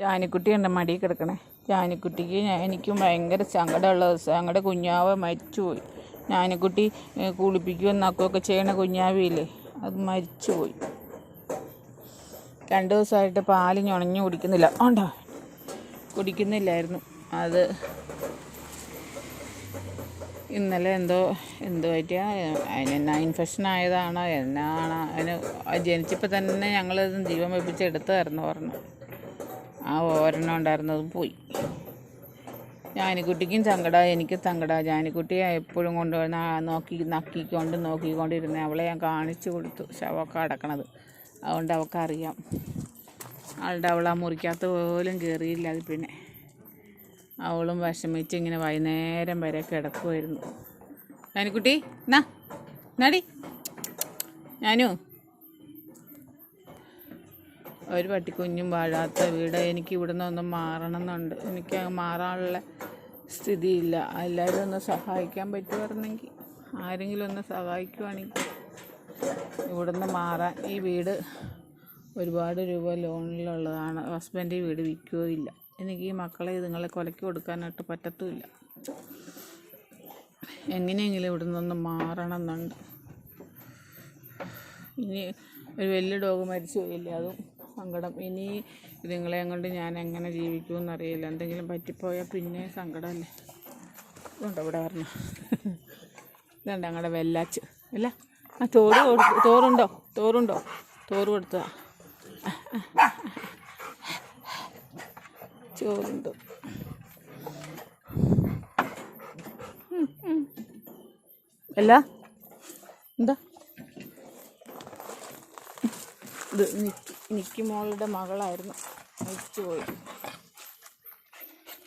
ജാനിക്കുട്ടി ഉണ്ട് മടിയിൽ കിടക്കണേ. ജാനിക്കുട്ടിക്ക് എനിക്കും ഭയങ്കര സങ്കടമുള്ള ദിവസം. ഞങ്ങളുടെ കുഞ്ഞാവ് മരിച്ചുപോയി. ജാനിക്കുട്ടി കുളിപ്പിക്കുകയും നക്കുകയൊക്കെ ചെയ്യണ കുഞ്ഞാവില്ലേ അത് മരിച്ചുപോയി. രണ്ട് ദിവസമായിട്ട് പാൽ ഞുണഞ്ഞു കുടിക്കുന്നില്ല. ഉണ്ടോ? കുടിക്കുന്നില്ലായിരുന്നു. അത് ഇന്നലെ എന്തോ എന്തോ പറ്റിയ? അതിനെന്നാ ഇൻഫെക്ഷൻ ആയതാണോ? എന്നാണ്? അതിന് ജനിച്ചപ്പോൾ തന്നെ ഞങ്ങളത് ജീവൻ വെപ്പിച്ച് എടുത്തതായിരുന്നു പറഞ്ഞു. ആ ഒരെണ്ണം ഉണ്ടായിരുന്നതും പോയി. ജാനിക്കുട്ടിക്കും സങ്കട എനിക്ക് സങ്കട. ജാനിക്കുട്ടിയെ എപ്പോഴും ആ നോക്കി നക്കിക്കൊണ്ട് നോക്കിക്കൊണ്ടിരുന്ന അവളെ ഞാൻ കാണിച്ചു കൊടുത്തു. ശവമൊക്കെ അടക്കണത്. അതുകൊണ്ട് അവൾക്കറിയാം. അവളുടെ അവൾ ആ മുറിക്കകത്ത് പോലും കയറിയില്ല അത് പിന്നെ. അവളും വിഷമിച്ച് ഇങ്ങനെ വൈകുന്നേരം വരെ കിടക്കുമായിരുന്നു ജാനിക്കുട്ടി എന്നാ എന്നാടി? ഞാനു ഒരു പട്ടിക്കുഞ്ഞും വാഴാത്ത വീട് എനിക്ക് ഇവിടുന്ന് ഒന്ന് മാറണം എന്നുണ്ട് എനിക്ക് മാറാനുള്ള സ്ഥിതിയില്ല. എല്ലാവരും ഒന്ന് സഹായിക്കാൻ പറ്റുമായിരുന്നെങ്കിൽ ആരെങ്കിലും ഒന്ന് സഹായിക്കുവാണെങ്കിൽ ഇവിടുന്ന് മാറാൻ ഈ വീട് ഒരുപാട് രൂപ ലോണിലുള്ളതാണ്. ഹസ്ബൻഡ് ഈ വീട് വിൽക്കുകയോ ഇല്ല എനിക്ക് ഈ മക്കളെ ഇതുങ്ങളെ കൊലക്കി കൊടുക്കാനായിട്ട് പറ്റത്തുമില്ല. എങ്ങനെയെങ്കിലും ഇവിടെ ഒന്ന് മാറണം എന്നുണ്ട് ഇനി ഒരു വലിയ ഡോഗ് മരിച്ചു പോയില്ലേ അതും സങ്കടം. ഇനി ഇതുങ്ങളെ കൊണ്ട് ഞാൻ എങ്ങനെ ജീവിക്കുമെന്ന് അറിയില്ല എന്തെങ്കിലും പറ്റിപ്പോയാൽ പിന്നെ സങ്കടമല്ലേ? ഇതുണ്ടോ ഇവിടെ പറഞ്ഞു ഇതുണ്ട് ഞങ്ങളുടെ വെല്ലാച്ച്? അല്ല ആ തോറ് കൊടുത്തു തോറുണ്ടോ തോറുണ്ടോ തോറ് കൊടുത്തതാ. ചോറുണ്ട്. അല്ല? എന്താ? ഇത് നിക്കി നിക്കി മോളുടെ മകളായിരുന്നു. മരിച്ചുപോയി.